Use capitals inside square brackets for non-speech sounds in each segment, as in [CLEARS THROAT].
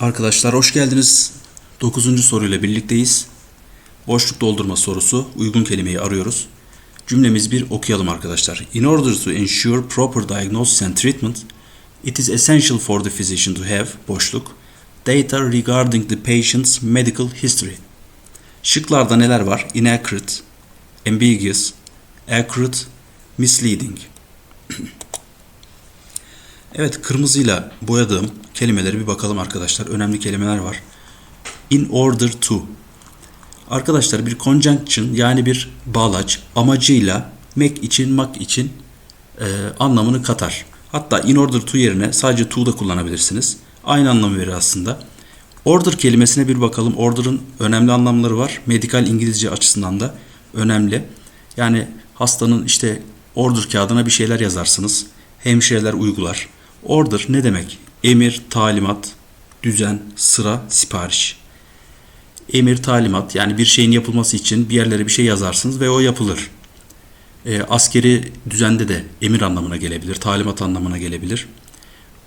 Arkadaşlar hoş geldiniz. 9. soruyla birlikteyiz. Boşluk doldurma sorusu. Uygun kelimeyi arıyoruz. Cümlemiz bir okuyalım arkadaşlar. In order to ensure proper diagnosis and treatment, it is essential for the physician to have boşluk data regarding the patient's medical history. Şıklarda neler var? Inaccurate, ambiguous, accurate, misleading. [CLEARS THROAT] Evet kırmızıyla boyadığım kelimelere bir bakalım arkadaşlar. Önemli kelimeler var. In order to. Arkadaşlar bir conjunction yani bir bağlaç amacıyla make için mak için e, anlamını katar. Hatta in order to yerine sadece to da kullanabilirsiniz. Aynı anlamı verir aslında. Order kelimesine bir bakalım. Order'ın önemli anlamları var. Medikal İngilizce açısından da önemli. Yani hastanın işte order kağıdına bir şeyler yazarsınız. Hemşireler uygular. Order ne demek? Emir, talimat, düzen, sıra, sipariş. Emir, talimat yani bir şeyin yapılması için bir yerlere bir şey yazarsınız ve o yapılır. E, askeri düzende de emir anlamına gelebilir, talimat anlamına gelebilir.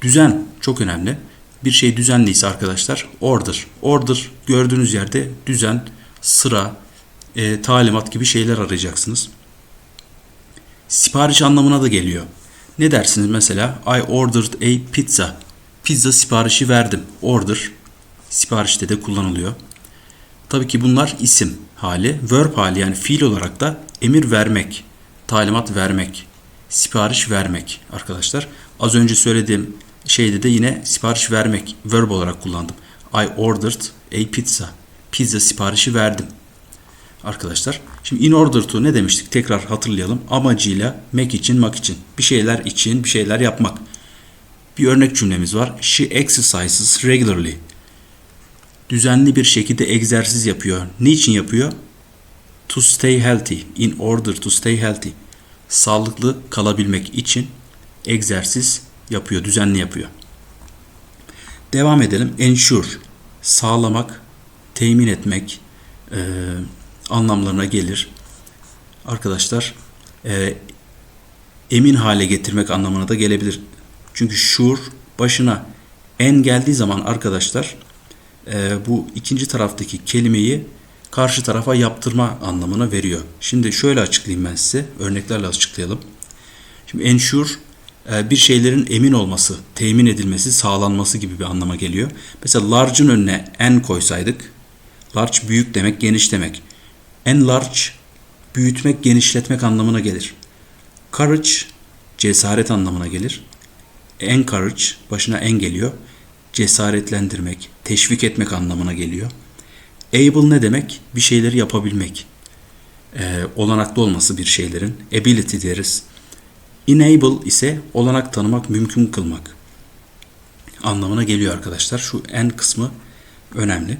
Düzen çok önemli. Bir şey düzenliyse arkadaşlar order. Order gördüğünüz yerde düzen, sıra, e, talimat gibi şeyler arayacaksınız. Sipariş anlamına da geliyor. Ne dersiniz mesela? I ordered a pizza. Pizza siparişi verdim. Order siparişte de kullanılıyor. Tabii ki bunlar isim hali. Verb hali yani fiil olarak da emir vermek, talimat vermek, sipariş vermek arkadaşlar. Az önce söylediğim şeyde de yine sipariş vermek verb olarak kullandım. I ordered a pizza. Pizza siparişi verdim. Arkadaşlar şimdi in order to ne demiştik tekrar hatırlayalım. Amacıyla make için mak için bir şeyler için bir şeyler yapmak. Bir örnek cümlemiz var. She exercises regularly. Düzenli bir şekilde egzersiz yapıyor. Niçin yapıyor? To stay healthy. In order to stay healthy. Sağlıklı kalabilmek için egzersiz yapıyor, düzenli yapıyor. Devam edelim. Ensure. Sağlamak, temin etmek, e, anlamlarına gelir. Arkadaşlar e, emin hale getirmek anlamına da gelebilir. Çünkü sure başına en geldiği zaman arkadaşlar e, bu ikinci taraftaki kelimeyi karşı tarafa yaptırma anlamına veriyor. Şimdi şöyle açıklayayım ben size. Örneklerle açıklayalım. Şimdi ensure bir şeylerin emin olması, temin edilmesi, sağlanması gibi bir anlama geliyor. Mesela large'ın önüne en koysaydık, large büyük demek, geniş demek. Enlarge büyütmek, genişletmek anlamına gelir. Courage cesaret anlamına gelir. Encourage başına en geliyor. Cesaretlendirmek, teşvik etmek anlamına geliyor. Able ne demek? Bir şeyleri yapabilmek. Ee, olanaklı olması bir şeylerin. Ability deriz. Enable ise olanak tanımak, mümkün kılmak anlamına geliyor arkadaşlar. Şu en kısmı önemli.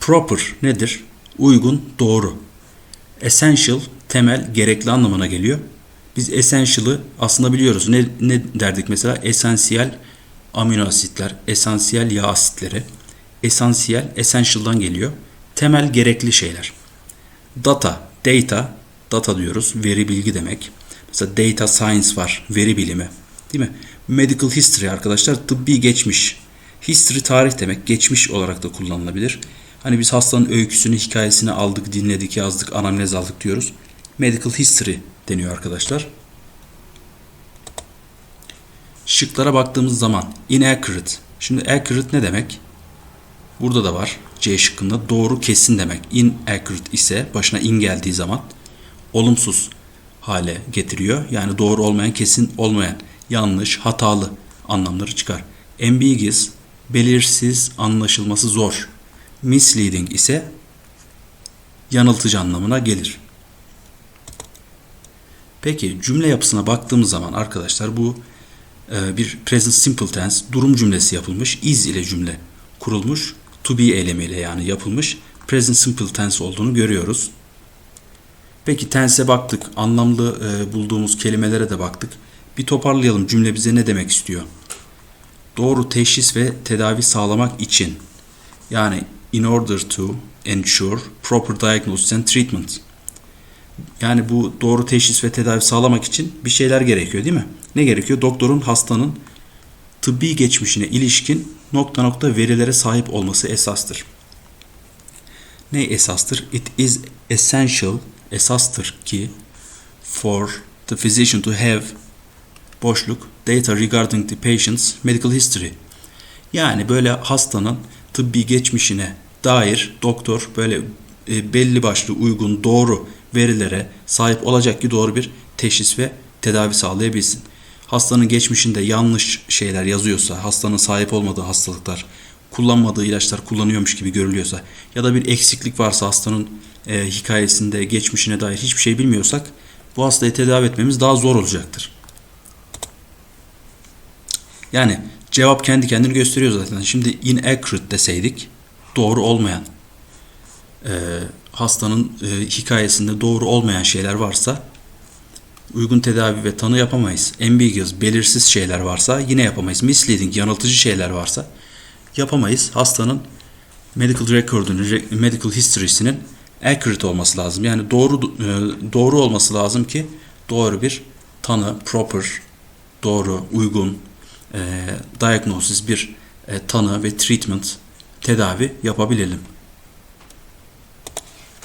Proper nedir? Uygun, doğru. Essential, temel, gerekli anlamına geliyor. Biz essential'ı aslında biliyoruz. Ne, ne derdik mesela? Esansiyel amino asitler, esansiyel yağ asitleri. Esansiyel, essential'dan geliyor. Temel, gerekli şeyler. Data, data, data diyoruz. Veri, bilgi demek. Mesela data science var, veri bilimi. Değil mi? Medical history arkadaşlar tıbbi geçmiş. History tarih demek, geçmiş olarak da kullanılabilir. Hani biz hastanın öyküsünü, hikayesini aldık, dinledik, yazdık, anamnez aldık diyoruz. Medical history deniyor arkadaşlar. Şıklara baktığımız zaman inaccurate. Şimdi accurate ne demek? Burada da var. C şıkkında doğru kesin demek. Inaccurate ise başına in geldiği zaman olumsuz hale getiriyor. Yani doğru olmayan, kesin olmayan, yanlış, hatalı anlamları çıkar. Ambiguous, belirsiz, anlaşılması zor. Misleading ise yanıltıcı anlamına gelir. Peki cümle yapısına baktığımız zaman arkadaşlar bu e, bir present simple tense durum cümlesi yapılmış. Is ile cümle kurulmuş. To be eylemiyle yani yapılmış. Present simple tense olduğunu görüyoruz. Peki tense'e baktık. Anlamlı e, bulduğumuz kelimelere de baktık. Bir toparlayalım cümle bize ne demek istiyor? Doğru teşhis ve tedavi sağlamak için yani in order to ensure proper diagnosis and treatment. Yani bu doğru teşhis ve tedavi sağlamak için bir şeyler gerekiyor değil mi? Ne gerekiyor? Doktorun hastanın tıbbi geçmişine ilişkin nokta nokta verilere sahip olması esastır. Ne esastır? It is essential, esastır ki for the physician to have boşluk data regarding the patient's medical history. Yani böyle hastanın tıbbi geçmişine dair doktor böyle e, belli başlı uygun doğru verilere sahip olacak ki doğru bir teşhis ve tedavi sağlayabilsin. Hastanın geçmişinde yanlış şeyler yazıyorsa, hastanın sahip olmadığı hastalıklar, kullanmadığı ilaçlar kullanıyormuş gibi görülüyorsa ya da bir eksiklik varsa hastanın e, hikayesinde, geçmişine dair hiçbir şey bilmiyorsak bu hastayı tedavi etmemiz daha zor olacaktır. Yani cevap kendi kendini gösteriyor zaten. Şimdi inaccurate deseydik doğru olmayan e, hastanın e, hikayesinde doğru olmayan şeyler varsa uygun tedavi ve tanı yapamayız. Ambiguous, belirsiz şeyler varsa yine yapamayız. Misleading, yanıltıcı şeyler varsa yapamayız. Hastanın medical record'unun, re- medical history'sinin accurate olması lazım. Yani doğru e, doğru olması lazım ki doğru bir tanı, proper, doğru, uygun e, diagnosis bir e, tanı ve treatment tedavi yapabilelim.